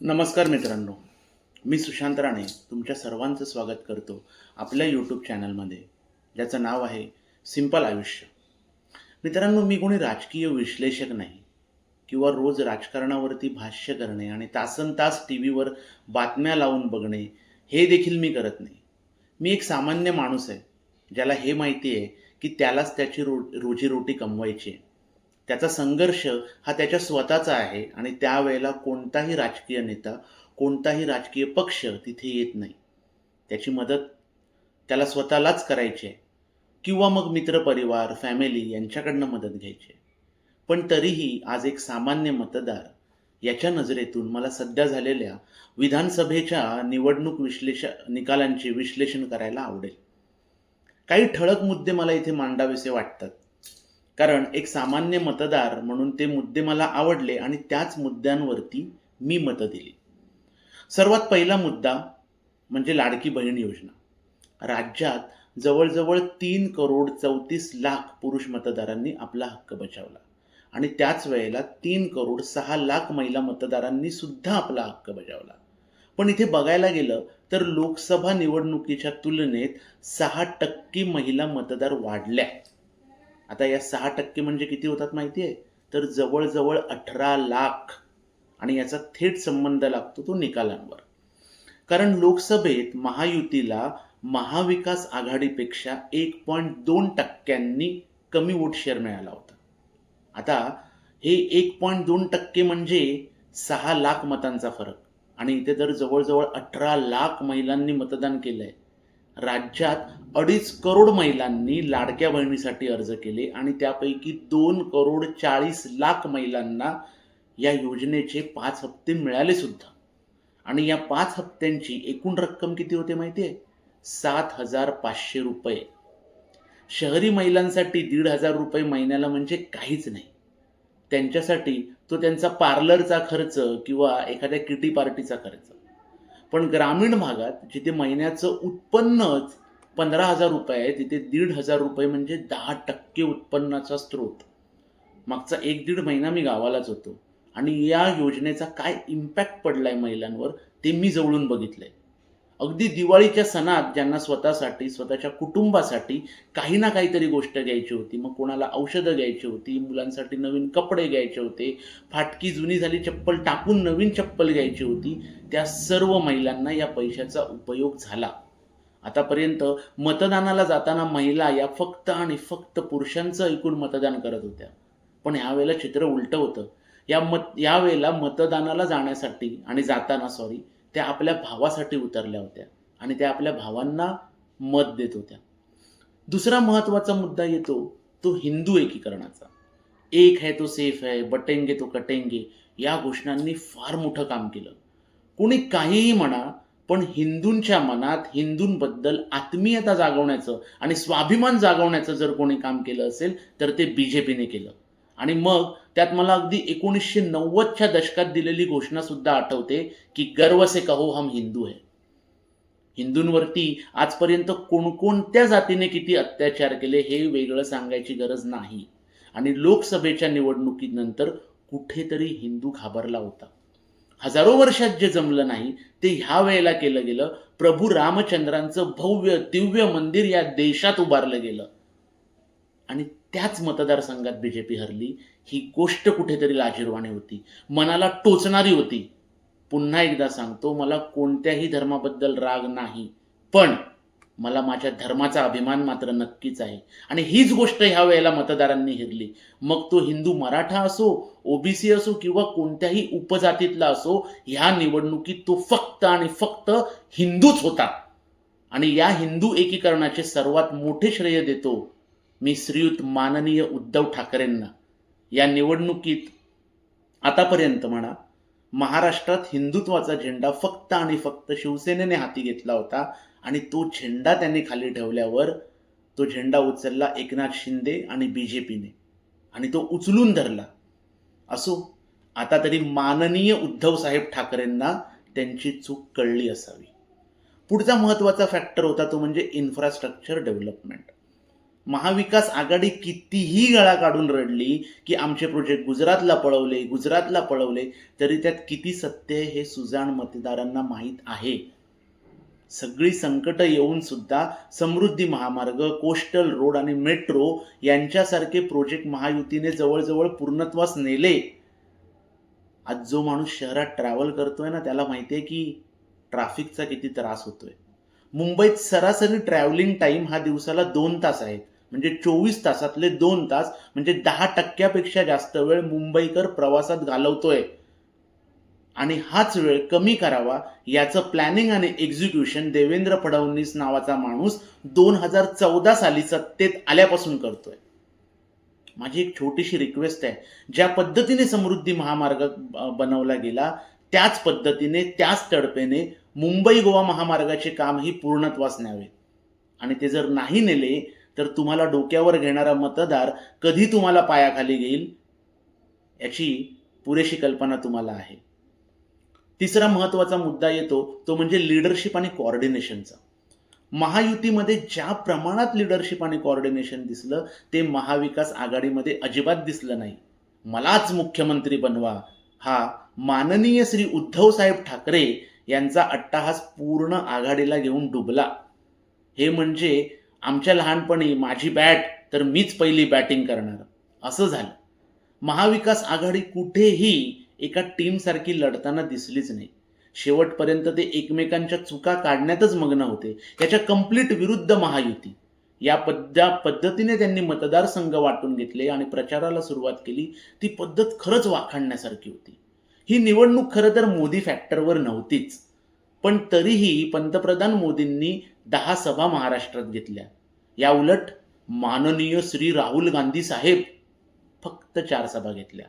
नमस्कार मित्रांनो. मी सुशांत राणे तुमच्या सर्वांचं स्वागत करतो आपल्या यूट्यूब चॅनलमध्ये ज्याचं नाव आहे सिंपल आयुष्य. मित्रांनो मी कोणी राजकीय विश्लेषक नाही किंवा रोज राजकारणावरती भाष्य करणे आणि तासन तास टी व्हीवर बातम्या लावून बघणे हे देखील मी करत नाही. मी एक सामान्य माणूस आहे ज्याला हे माहिती आहे की त्यालाच त्याची रो रोजीरोटी कमवायची आहे. त्याचा संघर्ष हा त्याच्या स्वतःचा आहे आणि त्यावेळेला कोणताही राजकीय नेता कोणताही राजकीय पक्ष तिथे येत नाही. त्याची मदत त्याला स्वतःलाच करायची आहे. किंवा मग मित्रपरिवार फॅमिली यांच्याकडनं मदत घ्यायची आहे. पण तरीही आज एक सामान्य मतदार याच्या नजरेतून मला सध्या झालेल्या विधानसभेच्या निवडणूक विश्लेष निकालांचे विश्लेषण करायला आवडेल. काही ठळक मुद्दे मला इथे मांडावेसे वाटतात. कारण एक सामान्य मतदार म्हणून ते मुद्दे मला आवडले आणि त्याच मुद्द्यांवरती मी मतं दिली. सर्वात पहिला मुद्दा म्हणजे लाडकी बहीण योजना. राज्यात जवळजवळ तीन करोड चौतीस लाख पुरुष मतदारांनी आपला हक्क बजावला आणि त्याच वेळेला तीन करोड सहा लाख महिला मतदारांनी सुद्धा आपला हक्क बजावला. पण इथे बघायला गेलं तर लोकसभा निवडणुकीच्या तुलनेत सहा टक्के महिला मतदार वाढल्या. आता या सहा टक्के म्हणजे किती होतात माहिती आहे? तर जवळजवळ अठरा लाख. आणि याचा थेट संबंध लागतो तो निकालांवर. कारण लोकसभेत महायुतीला महाविकास आघाडीपेक्षा एक पॉईंट दोन टक्क्यांनी कमी वोट शेअर मिळाला होता. आता हे एक पॉईंट दोन टक्के म्हणजे सहा लाख मतांचा फरक. आणि इथे तर जवळजवळ अठरा लाख महिलांनी मतदान केलं आहे राज्यात अडीच करोड महिलांनी लाडक्या बहिणीसाठी अर्ज केले आणि त्यापैकी दोन करोड चाळीस लाख महिलांना या योजनेचे पाच हप्ते मिळाले सुद्धा. आणि या पाच हप्त्यांची एकूण रक्कम किती होते माहिती आहे? सात हजार पाचशे रुपये. शहरी महिलांसाठी दीड हजार रुपये महिन्याला म्हणजे काहीच नाही. त्यांच्यासाठी तो त्यांचा पार्लरचा खर्च किंवा एखाद्या किटी पार्टीचा खर्च. पण ग्रामीण भागात जिथे महिन्याचं उत्पन्नच पंधरा हजार रुपये आहे तिथे दीड हजार रुपये म्हणजे दहा टक्के उत्पन्नाचा स्रोत. मागचा एक दीड महिना मी गावालाच होतो आणि या योजनेचा काय इम्पॅक्ट पडला आहे महिलांवर ते मी जवळून बघितलं आहे अगदी दिवाळीच्या सणात ज्यांना स्वतःसाठी स्वतःच्या कुटुंबासाठी काही ना काहीतरी गोष्ट घ्यायची होती. मग कोणाला औषधं घ्यायची होती मुलांसाठी नवीन कपडे घ्यायचे होते फाटकी जुनी झाली चप्पल टाकून नवीन चप्पल घ्यायची होती त्या सर्व महिलांना या पैशाचा उपयोग झाला. आतापर्यंत मतदानाला जाताना महिला या फक्त आणि फक्त पुरुषांचं ऐकून मतदान करत होत्या. पण ह्यावेळेला चित्र उलटं होतं. या मत यावेळेला मतदानाला जाण्यासाठी आणि जाताना सॉरी त्या आपल्या भावासाठी उतरल्या होत्या आणि त्या आपल्या भावांना मत देत होत्या. दुसरा महत्त्वाचा मुद्दा येतो तो हिंदू एकीकरणाचा. एक है तो सेफ है बटेंगे तो कटेंगे या घोषणांनी फार मोठं काम केलं. कोणी काहीही म्हणा पण हिंदूंच्या मनात हिंदूंबद्दल आत्मीयता जागवण्याचं आणि स्वाभिमान जागवण्याचं जर कोणी काम केलं असेल तर ते बी जे पीने केलं. आणि मग त्यात मला अगदी एकोणीसशे नव्वदच्या दशकात दिलेली घोषणा सुद्धा आठवते की गर्व से कहो हम हिंदू है. हिंदूंवरती आजपर्यंत कोणकोणत्या जातीने किती अत्याचार केले हे वेगळं सांगायची गरज नाही. आणि लोकसभेच्या निवडणुकीनंतर कुठेतरी हिंदू घाबरला होता. हजारो वर्षात जे जमलं नाही ते ह्या वेळेला केलं गेलं. प्रभू रामचंद्रांचं भव्य दिव्य मंदिर या देशात उभारलं गेलं. आणि त्याच मतदारसंघात बीजेपी हरली ही गोष्ट कुठेतरी लाजीरवाणी होती. मनाला टोचणारी होती. पुन्हा एकदा सांगतो मला कोणत्याही धर्माबद्दल राग नाही पण मला माझ्या धर्माचा अभिमान मात्र नक्कीच आहे. आणि हीच गोष्ट ह्या वेळेला मतदारांनी हिरली. मग तो हिंदू मराठा असो ओबीसी असो किंवा कोणत्याही उपजातीतला असो ह्या निवडणुकीत तो फक्त आणि फक्त हिंदूच होता. आणि या हिंदू एकीकरणाचे सर्वात मोठे श्रेय देतो मी श्रीयुत माननीय उद्धव ठाकरेंना या निवडणुकीत आतापर्यंत म्हणा महाराष्ट्रात हिंदुत्वाचा झेंडा फक्त आणि फक्त शिवसेनेने हाती घेतला होता आणि तो झेंडा त्यांनी खाली ठेवल्यावर तो झेंडा उचलला एकनाथ शिंदे आणि बी जे पीने आणि तो उचलून धरला. असो आता तरी माननीय उद्धव साहेब ठाकरेंना त्यांची चूक कळली असावी. पुढचा महत्त्वाचा फॅक्टर होता तो म्हणजे इन्फ्रास्ट्रक्चर डेव्हलपमेंट महाविकास आघाडी कितीही गळा काढून रडली की आमचे प्रोजेक्ट गुजरातला पळवले गुजरातला पळवले तरी त्यात किती सत्य आहे हे सुजाण मतदारांना माहीत आहे. सगळी संकट येऊन सुद्धा समृद्धी महामार्ग कोस्टल रोड आणि मेट्रो यांच्यासारखे प्रोजेक्ट महायुतीने जवळजवळ पूर्णत्वास नेले. आज जो माणूस शहरात ट्रॅव्हल करतोय ना त्याला माहिती आहे की ट्रॅफिकचा किती त्रास होतोय. मुंबईत सरासरी ट्रॅव्हलिंग टाईम हा दिवसाला दोन तास आहे. म्हणजे चोवीस तासातले दोन तास म्हणजे दहा टक्क्यापेक्षा जास्त वेळ मुंबईकर प्रवासात घालवतोय. आणि हाच वेळ कमी करावा याचं प्लॅनिंग आणि एक्झिक्युशन देवेंद्र फडणवीस नावाचा माणूस दोन हजार चौदा साली सत्तेत आल्यापासून करतोय. माझी एक छोटीशी रिक्वेस्ट आहे. ज्या पद्धतीने समृद्धी महामार्ग बनवला गेला त्याच पद्धतीने त्याच तडपेने मुंबई गोवा महामार्गाचे कामही पूर्णत्वास न्यावे आणि ते जर नाही नेले तर तुम्हाला डोक्यावर घेणारा मतदार कधी तुम्हाला पायाखाली घेईल याची पुरेशी कल्पना तुम्हाला आहे. तिसरा महत्त्वाचा मुद्दा येतो तो म्हणजे लिडरशिप आणि कॉर्डिनेशनचा महायुतीमध्ये ज्या प्रमाणात लिडरशिप आणि कॉर्डिनेशन दिसलं ते महाविकास आघाडीमध्ये अजिबात दिसलं नाही. मलाच मुख्यमंत्री बनवा हा माननीय श्री उद्धव साहेब ठाकरे यांचा अट्टाहास पूर्ण आघाडीला घेऊन डुबला. हे म्हणजे आमच्या लहानपणी माझी बॅट तर मीच पहिली बॅटिंग करणार. असं झालं. महाविकास आघाडी कुठेही एका टीमसारखी लढताना दिसलीच नाही. शेवटपर्यंत ते एकमेकांच्या चुका काढण्यातच मग्न होते. याच्या कंप्लीट विरुद्ध महायुती. या पद्धा पद्धतीने त्यांनी मतदारसंघ वाटून घेतले आणि प्रचाराला सुरुवात केली. ती पद्धत खरंच वाखाणण्यासारखी होती. ही निवडणूक खरं तर मोदी फॅक्टरवर नव्हतीच. पण तरीही पंतप्रधान मोदींनी दहा सभा महाराष्ट्रात घेतल्या. या उलट माननीय श्री राहुल गांधी साहेब फक्त चार सभा घेतल्या.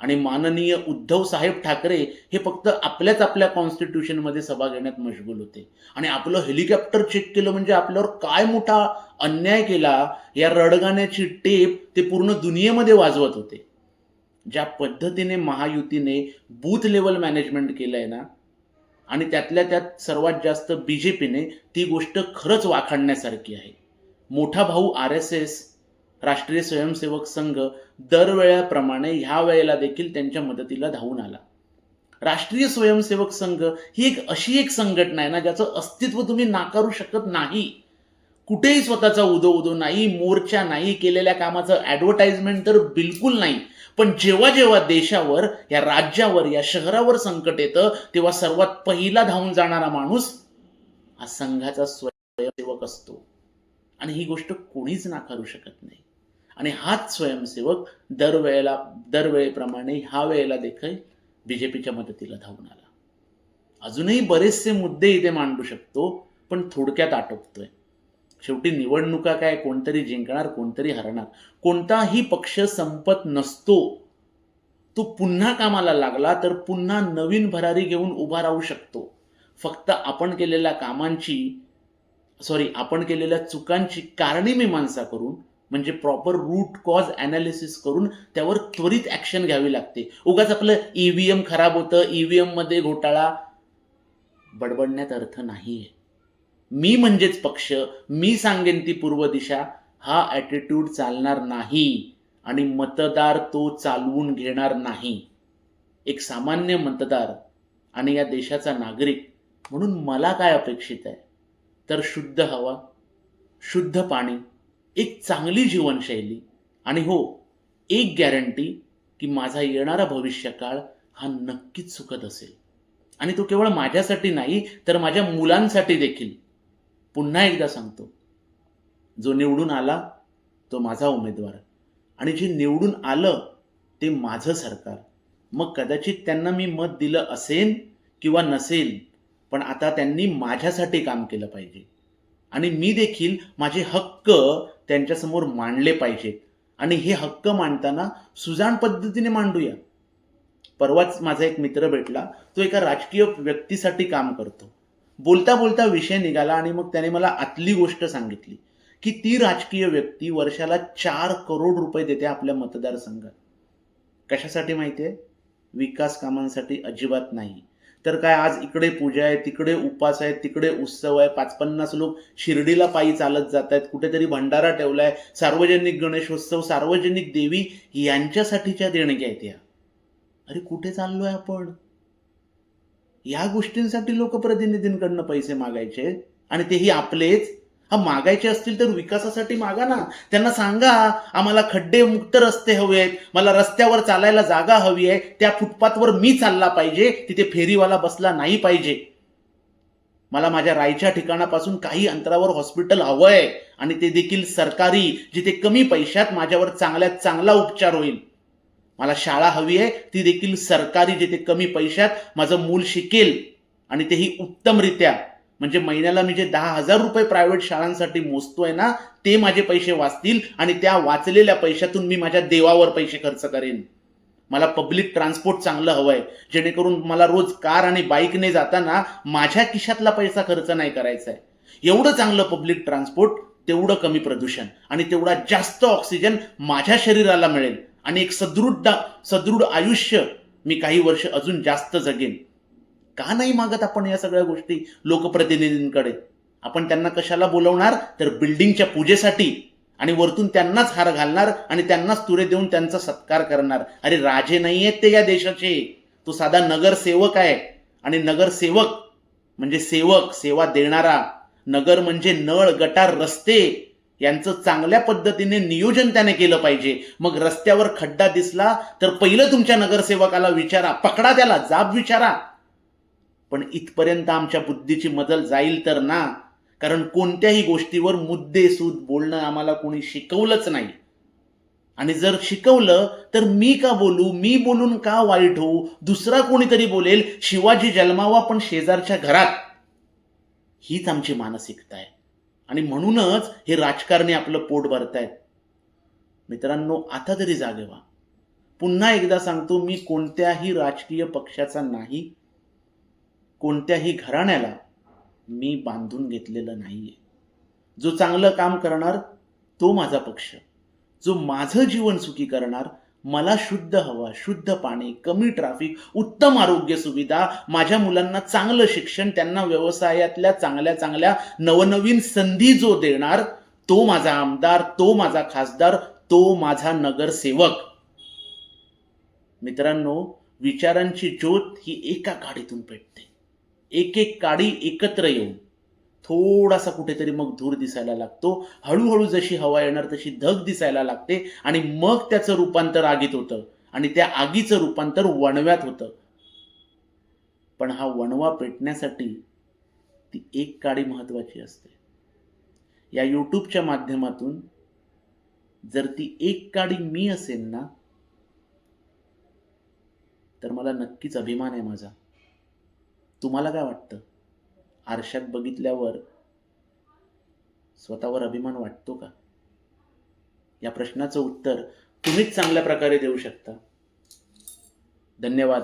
आणि माननीय उद्धव साहेब ठाकरे हे फक्त आपल्याच आपल्या कॉन्स्टिट्यूशनमध्ये सभा घेण्यात मशगूल होते. आणि आपलं हेलिकॉप्टर चेक केलं म्हणजे आपल्यावर काय मोठा अन्याय केला या रडगाण्याची टेप ते पूर्ण दुनियेमध्ये वाजवत होते. ज्या पद्धतीने महायुतीने बूथ लेवल मॅनेजमेंट केलंय ना आणि त्यातल्या त्यात सर्वात जास्त बी जे पीने ती गोष्ट खरंच वाखाणण्यासारखी आहे. मोठा भाऊ आर एस एस राष्ट्रीय स्वयंसेवक संघ दरवेळाप्रमाणे ह्या वेळेला देखील त्यांच्या मदतीला धावून आला. राष्ट्रीय स्वयंसेवक संघ ही एक अशी एक संघटना आहे ना ज्याचं अस्तित्व तुम्ही नाकारू शकत नाही. कुठेही स्वतःचा उदो उदो नाही मोर्चा नाही केलेल्या कामाचं ॲडव्हर्टाइजमेंट तर बिलकुल नाही. पण जेव्हा जेव्हा देशावर या राज्यावर या शहरावर संकट येतं तेव्हा सर्वात पहिला धावून जाणारा माणूस हा संघाचा स्वयंसेवक असतो. आणि ही गोष्ट कोणीच नाकारू शकत नाही. आणि हाच स्वयंसेवक दरवेळेला दरवेळेप्रमाणे ह्या वेळेला देखील बीजेपीच्या मदतीला धावून आला. अजूनही बरेचसे मुद्दे इथे मांडू शकतो पण थोडक्यात आटोपतोय. शेवटी निवडणुका काय कोणतरी जिंकणार कोणतरी हरणार. कोणताही पक्ष संपत नसतो. तो पुन्हा कामाला लागला तर पुन्हा नवीन भरारी घेऊन उभा राहू शकतो. फक्त आपण केलेल्या कामांची सॉरी आपण केलेल्या चुकांची कारणी मीमांसा करून म्हणजे प्रॉपर रूट कॉज अनालिसिस करून त्यावर त्वरित ॲक्शन घ्यावी लागते. उगाच आपलं ईव्हीएम खराब होतं ई व्ही एममध्ये घोटाळा. बडबडण्यात अर्थ नाही आहे मी म्हणजेच पक्ष मी सांगेन ती पूर्व दिशा हा ॲटिट्यूड चालणार नाही आणि मतदार तो चालवून घेणार नाही. एक सामान्य मतदार आणि या देशाचा नागरिक म्हणून मला काय अपेक्षित आहे? तर शुद्ध हवा शुद्ध पाणी एक चांगली जीवनशैली आणि हो एक गॅरंटी की माझा येणारा भविष्यकाळ हा नक्कीच सुखद असेल. आणि तो केवळ माझ्यासाठी नाही तर माझ्या मुलांसाठी देखील. पुन्हा एकदा सांगतो जो निवडून आला तो माझा उमेदवार. आणि जे निवडून आलं ते माझं सरकार. मग कदाचित त्यांना मी मत दिलं असेल किंवा नसेल पण आता त्यांनी माझ्यासाठी काम केलं पाहिजे. आणि मी देखील माझे हक्क त्यांच्यासमोर मांडले पाहिजेत. आणि हे हक्क मांडताना सुजाण पद्धतीने मांडूया. परवाच माझा एक मित्र भेटला तो एका राजकीय व्यक्तीसाठी काम करतो. बोलता बोलता विषय निघाला आणि मग त्याने मला आतली गोष्ट सांगितली की ती राजकीय व्यक्ती वर्षाला चार करोड रुपये देते आपल्या मतदारसंघात. कशासाठी माहिती आहे? विकास कामांसाठी अजिबात नाही. तर काय आज इकडे पूजा आहे तिकडे उपास आहे तिकडे उत्सव आहे पाच पन्नास लोक शिर्डीला पायी चालत जात आहेत कुठेतरी भंडारा ठेवलाय सार्वजनिक गणेशोत्सव सार्वजनिक देवी यांच्यासाठीच्या देणग्या आहेत या. अरे कुठे चाललोय आपण? या गोष्टींसाठी लोकप्रतिनिधींकडनं पैसे मागायचे आणि तेही आपलेच. हा मागायचे असतील तर विकासासाठी मागा ना. त्यांना सांगा आम्हाला खड्डे मुक्त रस्ते हवे आहेत मला रस्त्यावर चालायला जागा हवी आहे त्या फुटपाथवर मी चालला पाहिजे तिथे फेरीवाला बसला नाही पाहिजे. मला माझ्या राहायच्या ठिकाणापासून काही अंतरावर हॉस्पिटल हवं आहे आणि ते देखील सरकारी जिथे कमी पैशात माझ्यावर चांगल्यात चांगला उपचार होईल. मला शाळा हवी आहे ती देखील सरकारी जिथे कमी पैशात माझं मूल शिकेल. आणि तेही उत्तमरित्या. म्हणजे महिन्याला मी जे दहा हजार रुपये प्रायव्हेट शाळांसाठी मोजतोय ना ते माझे पैसे वाचतील आणि त्या वाचलेल्या पैशातून मी माझ्या देवावर पैसे खर्च करेन. मला पब्लिक ट्रान्सपोर्ट चांगलं हवं आहे जेणेकरून मला रोज कार आणि बाईकने जाताना माझ्या खिशातला पैसा खर्च नाही करायचा आहे एवढं चांगलं पब्लिक ट्रान्सपोर्ट तेवढं कमी प्रदूषण आणि तेवढा जास्त ऑक्सिजन माझ्या शरीराला मिळेल. आणि एक सदृढ सदृढ आयुष्य मी काही वर्ष अजून जास्त जगेन. का नाही मागत आपण या सगळ्या गोष्टी लोकप्रतिनिधींकडे? आपण त्यांना कशाला बोलवणार? तर बिल्डिंगच्या पूजेसाठी. आणि वरतून त्यांनाच हार घालणार आणि त्यांनाच तुरे देऊन त्यांचा सत्कार करणार. अरे राजे नाही आहेत ते या देशाचे. तो साधा नगरसेवक आहे. आणि नगरसेवक म्हणजे सेवक सेवा देणारा. नगर म्हणजे नळ गटार रस्ते. यांचं चांगल्या पद्धतीने नियोजन त्याने केलं पाहिजे. मग रस्त्यावर खड्डा दिसला तर पहिलं तुमच्या नगरसेवकाला विचारा पकडा त्याला जाब विचारा. पण इथपर्यंत आमच्या बुद्धीची मजल जाईल तर ना. कारण कोणत्याही गोष्टीवर मुद्देसूद बोलणं आम्हाला कोणी शिकवलंच नाही. आणि जर शिकवलं तर मी का बोलू मी बोलून का वाईट होऊ? दुसरा कोणीतरी बोलेल शिवाजी जन्मावा पण शेजारच्या घरात. हीच आमची मानसिकता आहे. आणि म्हणूनच हे राजकारणी आपलं पोट भरतायत. मित्रांनो आता तरी जागे व्हा. पुन्हा एकदा सांगतो मी कोणत्याही राजकीय पक्षाचा नाही. कोणत्याही घराण्याला मी बांधून घेतलेलं नाही आहे जो चांगलं काम करणार तो माझा पक्ष. जो माझं जीवन सुखी करणार मला शुद्ध हवा शुद्ध पाणी कमी ट्रॅफिक उत्तम आरोग्य सुविधा माझ्या मुलांना चांगलं शिक्षण त्यांना व्यवसायातल्या चांगल्या चांगल्या नवनवीन संधी जो देणार तो माझा आमदार तो माझा खासदार तो माझा नगरसेवक. मित्रांनो विचारांची ज्योत ही एका काडीतून पेटते. एक एक काडी एकत्र येऊन. थोडासा कुठेतरी मग धूर दिसायला लागतो. हळूहळू जशी हवा येणार तशी धग दिसायला लागते आणि मग त्याचं रूपांतर आगीत होतं आणि त्या आगीचं रूपांतर वणव्यात होतं. पण हा वणवा पेटण्यासाठी ती एक काडी महत्वाची असते. या यूट्यूबच्या माध्यमातून जर ती एक काडी मी असेल ना तर मला नक्कीच अभिमान आहे माझा. तुम्हाला काय वाटतं? आरशात बघितल्यावर स्वतःवर अभिमान वाटतो का? या प्रश्नाचं उत्तर तुम्हीच चांगल्या प्रकारे देऊ शकता. धन्यवाद.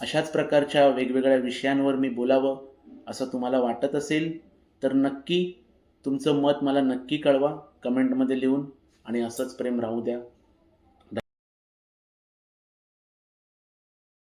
अशाच प्रकारच्या वेगवेगळ्या विषयांवर मी बोलावं असं तुम्हाला वाटत असेल तर नक्की तुमचं मत मला नक्की कळवा कमेंटमध्ये लिहून आणि असंच प्रेम राहू द्या.